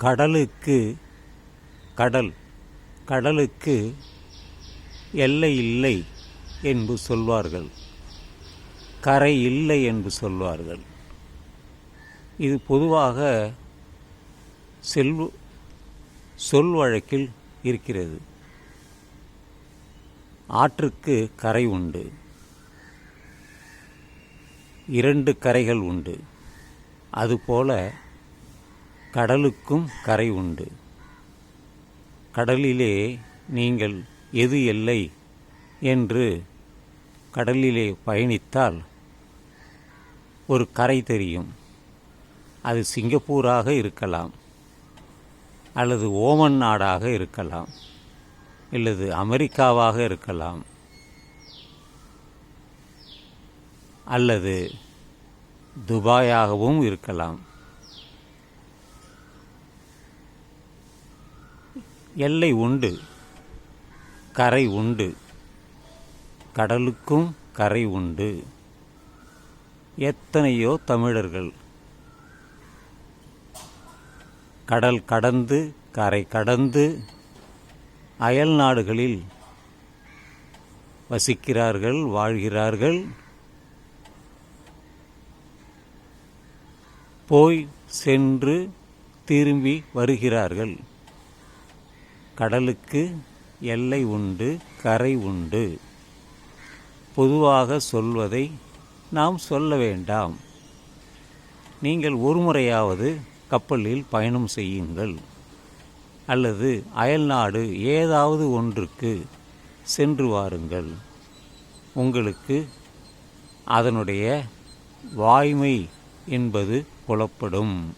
கடலுக்கு கடல் கடலுக்கு எல்லை இல்லை என்று சொல்வார்கள். கரை இல்லை என்று சொல்வார்கள். இது பொதுவாக செல்வ சொல் வழக்கில் இருக்கிறது. ஆற்றுக்கு கரை உண்டு. இரண்டு கரைகள் உண்டு. அதுபோல கடலுக்கும் கரை உண்டு. கடலிலே நீங்கள் எது எல்லை என்று கடலிலே பயணித்தால் ஒரு கரை தெரியும். அது சிங்கப்பூராக இருக்கலாம் அல்லது ஓமன் நாடாக இருக்கலாம் அல்லது அமெரிக்காவாக இருக்கலாம் அல்லது துபாயாகவும் இருக்கலாம். எல்லை உண்டு கரை உண்டு கடலுக்கும் கரை உண்டு. எத்தனையோ தமிழர்கள் கடல் கடந்து கரை கடந்து அயல் நாடுகளில் வசிக்கிறார்கள் வாழ்கிறார்கள். போய் சென்று திரும்பி வருகிறார்கள். கடலுக்கு எல்லை உண்டு கரை உண்டு. பொதுவாக சொல்வதை நாம் சொல்ல வேண்டாம். நீங்கள் ஒரு முறையாவது கப்பலில் பயணம் செய்யுங்கள். அல்லது அயல்நாடு ஏதாவது ஒன்றுக்கு சென்று வாருங்கள். உங்களுக்கு அதனுடைய வாய்மை என்பது புலப்படும்.